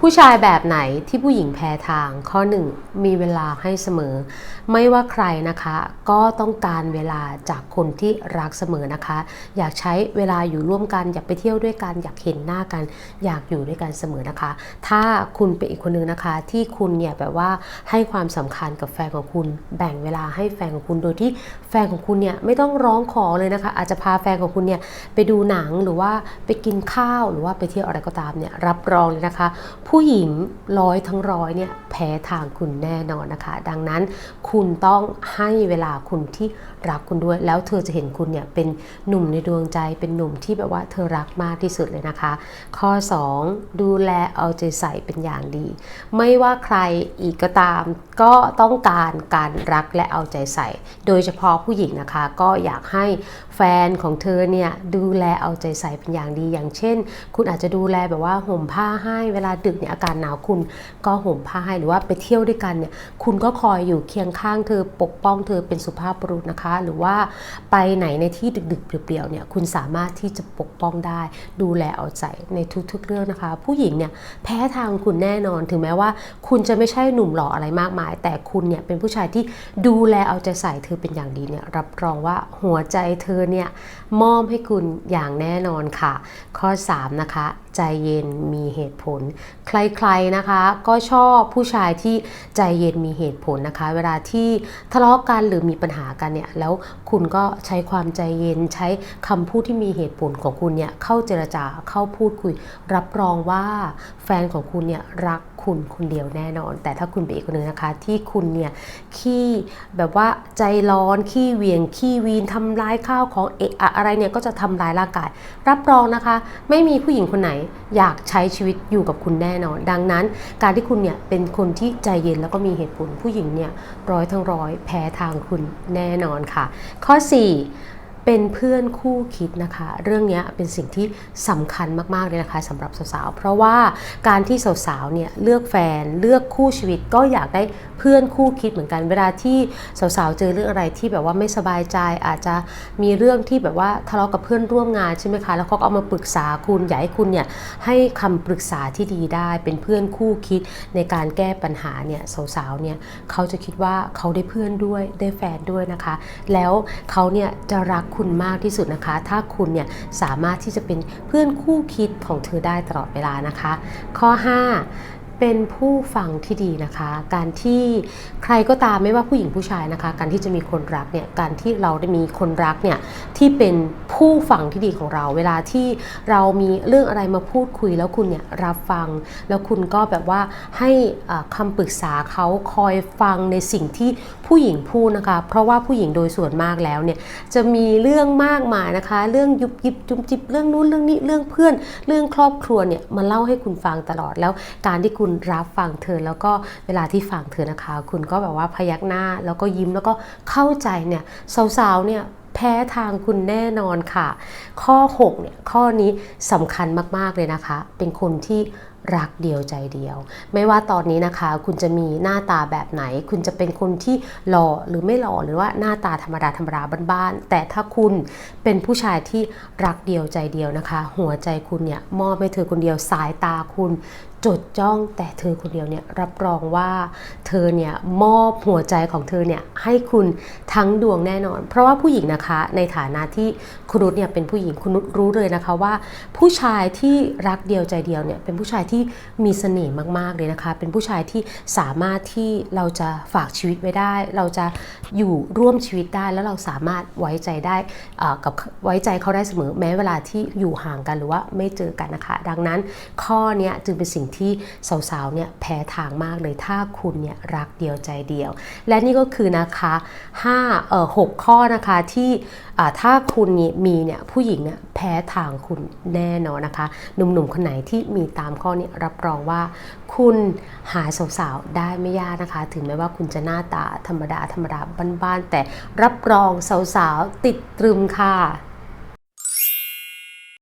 ผู้ชายแบบไหนที่ผู้หญิงแพ้ทาง ข้อ 1 มีเวลาให้เสมอ ไม่ว่าใครนะคะ ก็ต้องการเวลาจากคนที่รักเสมอนะคะ อยากใช้เวลาอยู่ร่วมกัน อยากไปเที่ยวด้วยกัน อยากเห็นหน้ากัน อยากอยู่ด้วยกันเสมอนะคะ ถ้าคุณเป็นอีกคนนึงนะคะ ที่คุณเนี่ยแบบว่าให้ความสำคัญกับแฟนของคุณ แบ่งเวลาให้แฟนของคุณโดยที่แฟนของคุณเนี่ยไม่ต้องร้องขอเลยนะคะ อาจจะพาแฟนของคุณเนี่ยไปดูหนังหรือว่าไปกินข้าวหรือว่าไปเที่ยวอะไรก็ตามเนี่ยรับรองเลยนะคะผู้หญิงร้อยทั้งร้อยเนี่ยแพ้ทางคุณแน่นอนนะคะ ดังนั้นคุณต้องให้เวลาคุณที่รักคุณด้วย แล้วเธอจะเห็นคุณเนี่ยเป็นหนุ่มในดวงใจ เป็นหนุ่มที่แบบว่าเธอรักมากที่สุดเลยนะคะ ข้อ 2 ดูแลเอาใจใส่เป็นอย่างดี ไม่ว่าใครอีกก็ตามก็ต้องการการรักและเอาใจใส่ โดยเฉพาะผู้หญิงนะคะ ก็อยากให้แฟนของเธอเนี่ยดูแลเอาใจใส่เป็นอย่างดี อย่างเช่น คุณอาจจะดูแลแบบว่าห่มผ้าให้เวลาดึกเนี่ยอากาศหนาวคุณก็ห่มผ้าให้หรือว่าไปเที่ยวด้วยกันเนี่ยคุณก็คอยอยู่เคียงข้างเธอปกป้องเธอเป็นสุภาพบุรุษนะคะ หรือว่าไปไหนในที่ดึกๆเปลี่ยวๆเนี่ยคุณสามารถที่จะปกป้องได้ ดูแลเอาใจในทุกๆเรื่องนะคะ ผู้หญิงเนี่ยแพ้ทางคุณแน่นอนถึงแม้ว่า คุณจะไม่ใช่หนุ่มหล่ออะไรมากมาย แต่คุณเนี่ยเป็นผู้ชายที่ดูแลเอาใจใส่เธอเป็นอย่างดีเนี่ยรับรองว่าหัวใจเธอเนี่ยมอบให้คุณอย่างแน่นอนค่ะ ข้อ 3 นะคะ ใจเย็นมีเหตุผล ใครๆนะคะ ก็ชอบผู้ชายที่ใจเย็นมีเหตุผลนะคะ เวลาที่ทะเลาะกันหรือมีปัญหากันเนี่ยแล้วคุณก็ใช้ความใจเย็นใช้คำพูดที่มีเหตุผลของคุณเนี่ยเข้าเจรจาเข้าพูดคุย รับรองว่าแฟนของคุณเนี่ยรัก คุณคนเดียวแน่นอน แต่ถ้าคุณเป็นอีกคนหนึงนะคะ ที่คุณเนี่ยขี้แบบว่าใจร้อนขี้เวียงขี้วีนทำร้ายข้าวของเอะอะอะไรเนี่ยก็จะทำร้ายร่างกาย รับรองนะคะ ไม่มีผู้หญิงคนไหนอยากใช้ชีวิตอยู่กับคุณแน่นอน ดังนั้น การที่คุณเนี่ยเป็นคนที่ใจเย็นแล้วก็มีเหตุผลผู้หญิงเนี่ยร้อยทั้งร้อยแพ้ทางคุณแน่นอนค่ะ ข้อ 4 เป็นเพื่อนคู่คิดนะคะ เรื่องนี้เป็นสิ่งที่สำคัญมากๆเลยนะคะสำหรับสาวๆเพราะว่าการที่สาวๆเนี่ยเลือกแฟนเลือกคู่ชีวิตก็อยากได้เพื่อนคู่คิดเหมือนกัน เวลาที่สาวๆเจอเรื่องอะไรที่แบบว่าไม่สบายใจอาจจะมีเรื่องที่แบบว่าทะเลาะกับเพื่อนร่วมงานใช่ไหมคะแล้วเขาก็เอามาปรึกษาคุณอยากให้คุณเนี่ยให้คำปรึกษาที่ดีได้เป็นเพื่อนคู่คิดในการแก้ปัญหาเนี่ยสาวๆเนี่ยเขาจะคิดว่าเขาได้เพื่อนด้วยได้แฟนด้วยนะคะ แล้วเขาเนี่ยจะรักคุณมากที่สุดนะคะ ถ้าคุณเนี่ยสามารถที่จะเป็นเพื่อนคู่คิดของเธอได้ตลอดเวลานะคะ ข้อ 5 เป็นผู้ฟังที่ดีนะคะ การที่ใครก็ตามไม่ว่าผู้หญิงผู้ชายนะคะ การที่จะมีคนรักเนี่ยการที่เราได้มีคนรักเนี่ยที่เป็นผู้ฟังที่ดีของเรา เวลาที่เรามีเรื่องอะไรมาพูดคุยแล้วคุณเนี่ยรับฟัง แล้วคุณก็แบบว่าให้อ่าคำปรึกษาเขาคอยฟังในสิ่งที่ผู้หญิงพูดนะคะ เพราะว่าผู้หญิงโดยส่วนมากแล้วเนี่ยจะมีเรื่องมากมายนะคะ เรื่องยุบยิบจุ๊บจิบเรื่องนู้นเรื่องนี้เรื่องเพื่อน เรื่องครอบครัวเนี่ยมาเล่าให้คุณฟังตลอดแล้วการที่คุณรับฟังเธอ แล้วก็เวลาที่ฟังเธอนะคะ คุณก็แบบว่าพยักหน้าแล้วก็ยิ้มแล้วก็เข้าใจเนี่ยสาวๆเนี่ยแพ้ทางคุณแน่นอนค่ะ ข้อ6เนี่ยข้อนี้สำคัญมากๆเลยนะคะ เป็นคนที่รักเดียวใจเดียว ไม่ว่าตอนนี้นะคะ คุณจะมีหน้าตาแบบไหน คุณจะเป็นคนที่หล่อหรือไม่หล่อหรือว่าหน้าตาธรรมดาธรรมดาบ้านๆแต่ถ้าคุณเป็นผู้ชายที่รักเดียวใจเดียวนะคะ หัวใจคุณเนี่ยมอบให้เธอคนเดียวสายตาคุณ จดจ้องแต่เธอคนเดียวเนี่ยรับรองว่าเธอเนี่ยมอบหัวใจของเธอเนี่ยให้คุณทั้งดวงแน่นอน เพราะว่าผู้หญิงนะคะในฐานะที่คุณนุชเนี่ยเป็นผู้หญิงคุณนุชรู้เลยนะคะว่า ผู้ชายที่รักเดียวใจเดียวเนี่ยเป็นผู้ชายที่มีเสน่ห์มากๆเลยนะคะ เป็นผู้ชายที่สามารถที่เราจะฝากชีวิตไว้ได้ เราจะอยู่ร่วมชีวิตได้แล้วเราสามารถไว้ใจได้กับไว้ใจเขาได้เสมอแม้เวลาที่อยู่ห่างกันหรือว่าไม่เจอกันนะคะ ดังนั้นข้อนี้จึงเป็นสิ่งที่สาวๆเนี่ยแพ้ทางมากเลยถ้าคุณเนี่ยรักเดียวใจเดียว และนี่ก็คือนะคะ5เอ่อ6ข้อนะคะที่ถ้าคุณมีเนี่ยผู้หญิงเนี่ยแพ้ทางคุณแน่นอนนะคะหนุ่มๆคนไหนที่มีตามข้อนี้รับรองว่า คุณหาสาวๆได้ไม่ยากนะคะ ถึงแม้ว่าคุณจะหน้าตาธรรมดาธรรมดาบ้านๆแต่รับรองสาวๆติดตรึมค่ะ